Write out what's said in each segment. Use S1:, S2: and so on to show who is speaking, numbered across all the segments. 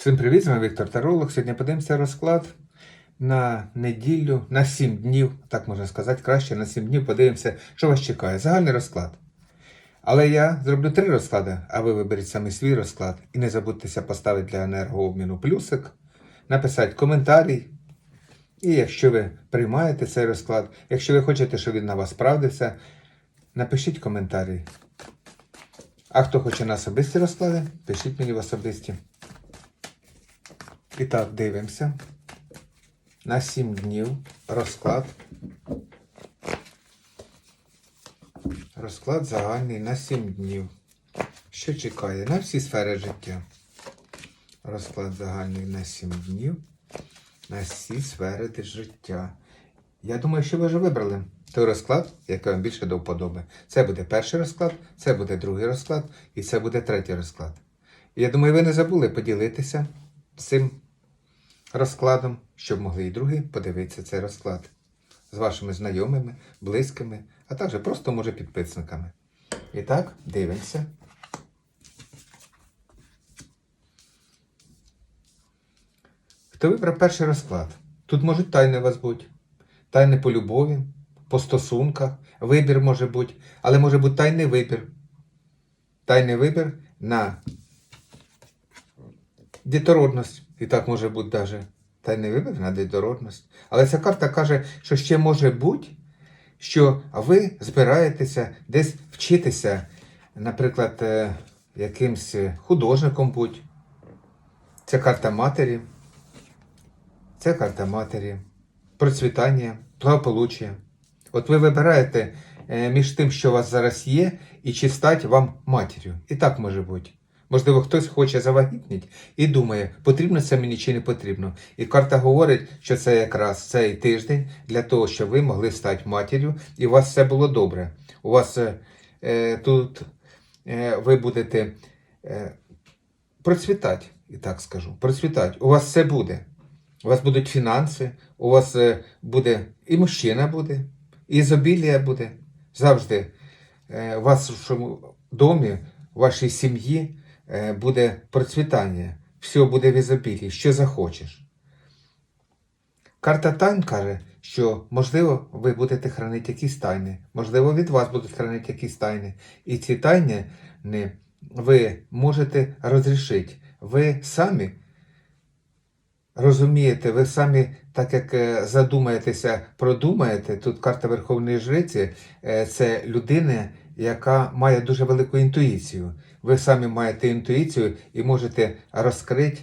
S1: Всім привіт, з вами Віктор Таролог. Сьогодні подивимося розклад на неділю, на 7 днів, так можна сказати, краще на 7 днів подивимося, що вас чекає. Загальний розклад. Але я зроблю три розклади, а ви виберіть саме свій розклад. І не забудьтеся поставити для енергообміну плюсик, написати коментарій. І якщо ви приймаєте цей розклад, якщо ви хочете, щоб він на вас справдився, напишіть коментарі. А хто хоче на особисті розклади, пишіть мені в особисті. І так, дивимося. На 7 днів розклад. Розклад загальний на 7 днів. Що чекає? На всі сфери життя. Розклад загальний на 7 днів. На всі сфери життя. Я думаю, що ви вже вибрали той розклад, який вам більше до вподоби. Це буде перший розклад, це буде другий розклад і це буде третій розклад. Я думаю, ви не забули поділитися цим розкладом, щоб могли і другі подивитися цей розклад з вашими знайомими, близькими, а також просто, може, підписниками. І так, дивимося. Хто вибрав перший розклад? Тут можуть тайни у вас бути. Тайни по любові, по стосунках, вибір може бути, але може бути тайний вибір. Тайний вибір на дітородність. І так може бути навіть тайний вибір на дітородність. Але ця карта каже, що ще може бути, що ви збираєтеся десь вчитися, наприклад, е, якимсь художником будь. Це карта матері. Це карта матері, процвітання, благополуччя. От ви вибираєте е, між тим, що у вас зараз є, і чи стать вам матір'ю. І так може бути. Можливо, хтось хоче завагітніти і думає, потрібно це мені чи не потрібно. І карта говорить, що це якраз цей тиждень для того, щоб ви могли стати матір'ю, і у вас все було добре. У вас е, е, тут е, ви будете е, процвітати, і так скажу. Процвітати. У вас все буде. У вас будуть фінанси, у вас е, буде і мужчина буде, і ізобілія буде. Завжди е, у вашому домі, у вашій сім'ї буде процвітання, все буде в ізобілії, що захочеш. Карта тайн каже, що можливо ви будете хранити якісь тайни, можливо, від вас будуть хранити якісь тайни. І ці тайни ви можете розрішити. Ви самі розумієте, ви самі, так як е, задумаєтеся, продумаєте, тут карта Верховної Жриці е, це людина, яка має дуже велику інтуїцію. Ви самі маєте інтуїцію і можете розкрити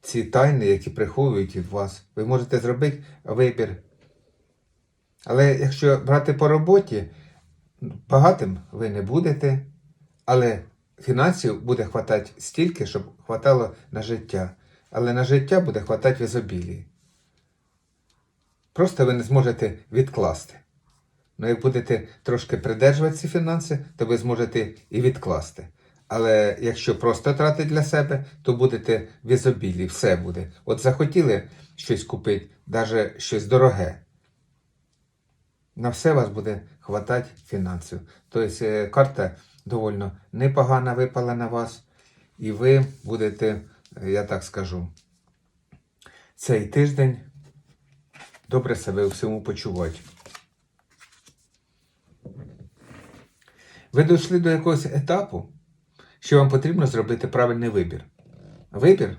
S1: ці тайни, які приховують від вас. Ви можете зробити вибір. Але якщо брати по роботі, багатим ви не будете, але фінансів буде хватати стільки, щоб хватало на життя. Але на життя буде хватати в ізобілії. Просто ви не зможете відкласти. Ну, як будете трошки придержувати ці фінанси, то ви зможете і відкласти. Але якщо просто тратити для себе, то будете в ізобілії, все буде. От захотіли щось купити, навіть щось дороге. На все вас буде хватати фінансів. Тобто е, карта доволі непогана випала на вас, і ви будете, е, я так скажу, цей тиждень добре себе у всьому почувати. Ви дійшли до якогось етапу, що вам потрібно зробити правильний вибір. Вибір,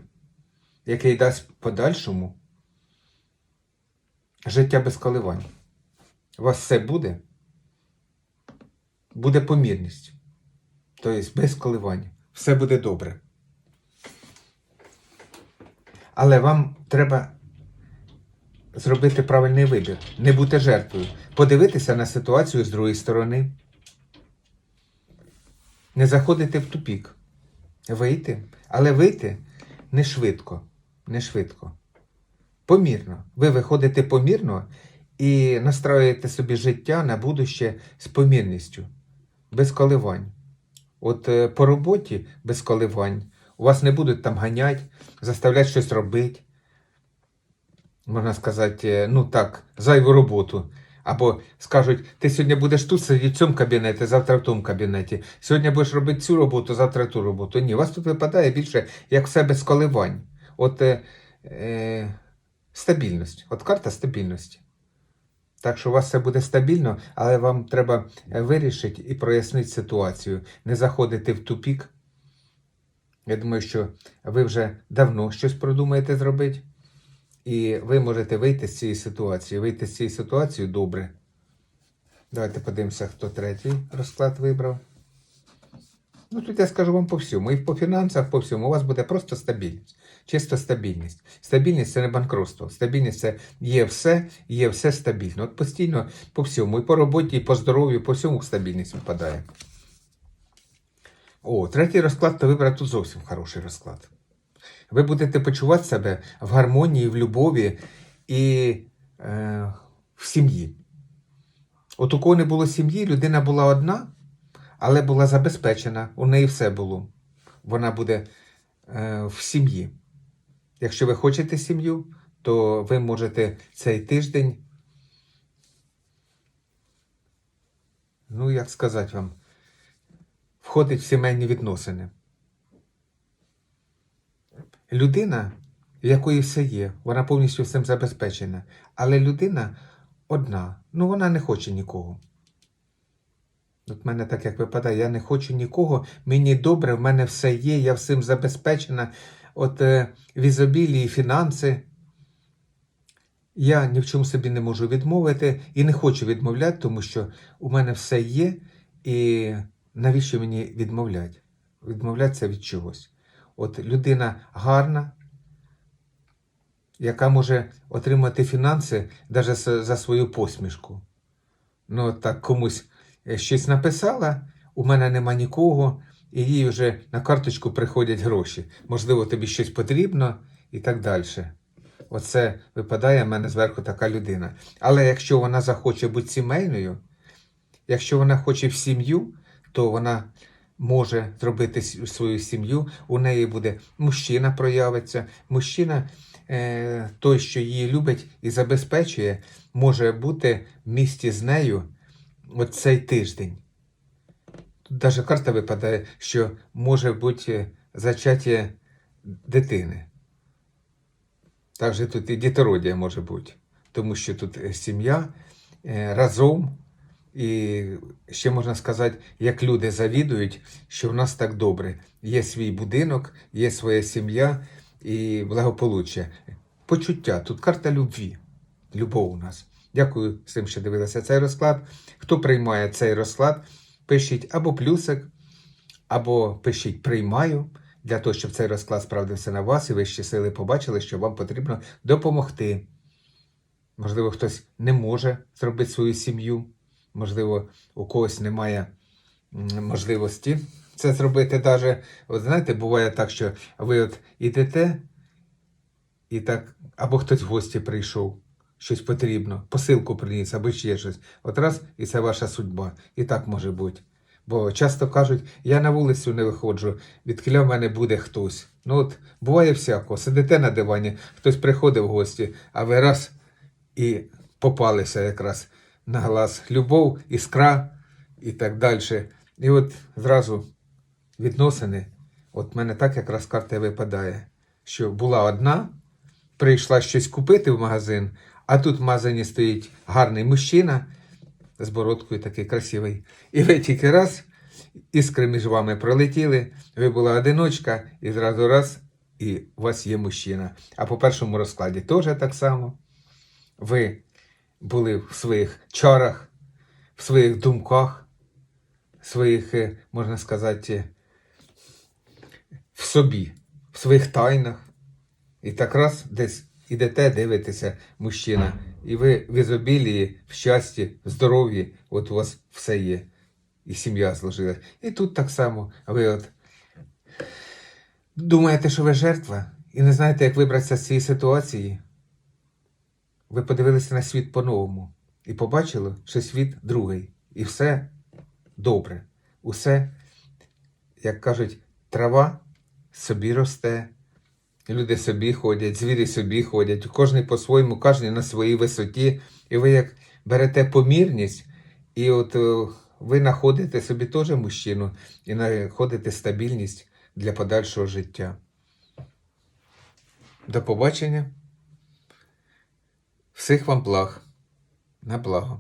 S1: який дасть подальшому життя без коливань. У вас все буде, буде помірність. Тобто без коливань. Все буде добре. Але вам треба зробити правильний вибір, не бути жертвою, подивитися на ситуацію з другої сторони, не заходити в тупік, вийти, але вийти не швидко, не швидко. Помірно. Ви виходите помірно і настроюєте собі життя на будуще з помірністю, без коливань. От е, по роботі без коливань. У вас не будуть там ганять, заставляти щось робити. Можна сказати, е, ну так, зайву роботу Або скажуть, ти сьогодні будеш тут сидіти в цьому кабінеті, завтра в тому кабінеті. Сьогодні будеш робити цю роботу, завтра ту роботу. Ні, у вас тут випадає більше як все без коливань. От е, е, стабільність. От карта стабільності. Так що у вас все буде стабільно, але вам треба е, вирішити і прояснити ситуацію, не заходити в тупік. Я думаю, що ви вже давно щось продумаєте зробити, і ви можете вийти з цієї ситуації. Вийти з цієї ситуації добре. Давайте подивимося, хто третій розклад вибрав. Ну, тут я скажу вам по всьому. І по фінансах, по всьому. У вас буде просто стабільність. Чисто стабільність. Стабільність це не банкротство. Стабільність це є все, є все стабільно. От постійно по всьому. І по роботі, і по здоров'ю, по всьому стабільність випадає. О, третій розклад, то вибрав тут зовсім хороший розклад. Ви будете почувати себе в гармонії, в любові і е, в сім'ї. От у кого не було сім'ї, людина була одна, але була забезпечена, у неї все було. Вона буде е, в сім'ї. Якщо ви хочете сім'ю, то ви можете цей тиждень, ну як сказати вам, входить в сімейні відносини. Людина, в якої все є, вона повністю всім забезпечена. Але людина одна, ну вона не хоче нікого. От в мене так як випадає, я не хочу нікого, мені добре, в мене все є, я всім забезпечена. От е, в ізобілії фінанси. Я ні в чому собі не можу відмовити і не хочу відмовляти, тому що у мене все є, і навіщо мені відмовляти? Відмовлятися від чогось. От людина гарна, яка може отримати фінанси навіть за свою посмішку. Ну, так комусь е, щось написала, у мене нема нікого, і їй вже на карточку приходять гроші. Можливо, тобі щось потрібно і так далі. Оце випадає в мене зверху така людина. Але якщо вона захоче бути сімейною, якщо вона хоче в сім'ю, то вона може зробити свою сім'ю, у неї буде мужчина проявиться. Мужчина, е, той, що її любить і забезпечує, може бути в місті з нею цей тиждень. Тут навіть карта випадає, що може бути зачаття дитини. Також тут і дітородія може бути, тому що тут е, сім'я е, разом, і ще можна сказати, як люди завідують, що в нас так добре. Є свій будинок, є своя сім'я і благополуччя. Почуття. Тут карта любві. Любов у нас. Дякую всім, що дивилися цей розклад. Хто приймає цей розклад, пишіть або плюсик, або пишіть приймаю для того, щоб цей розклад справдився на вас, і ви сили побачили, що вам потрібно допомогти. Можливо, хтось не може зробити свою сім'ю, можливо, у когось немає можливості це зробити. Даже, от знаєте, буває так, що ви от ідете, і так, або хтось в гості прийшов, щось потрібно, посилку приніс, або ще щось. От раз, і це ваша судьба. І так може бути. Бо часто кажуть, я на вулицю не виходжу, відкіля в мене буде хтось. Ну от буває всяко, сидите на дивані, хтось приходить в гості, а ви раз і попалися якраз на глаз. Любов, іскра і так далі. І от зразу відносини, от в мене так якраз карта випадає, що була одна, прийшла щось купити в магазин, а тут в магазині стоїть гарний мужчина з бородкою такий красивий. І ви тільки раз, іскри між вами пролетіли, ви була одиночка, і зразу раз, і у вас є мужчина. А по першому розкладі теж так само. Ви були в своїх чарах, в своїх думках, в своїх, е, можна сказати, в собі, в своїх тайнах. І так раз десь ідете, дивитеся, мужчина, і ви в ізобілії, в щасті, в здоров'ї, от у вас все є. І сім'я зложилась. І тут так само. Ви от думаєте, що ви жертва, і не знаєте, як вибратися з цієї ситуації. Ви подивилися на світ по-новому і побачили, що світ другий. І все добре. Усе, як кажуть, трава собі росте, Люди собі ходять, звірі собі ходять, кожен по-своєму, кожен на своїй висоті. І ви як берете помірність, і от е, ви знаходите собі теж мужчину і знаходите стабільність для подальшого життя. До побачення. Всіх вам благ. На благо.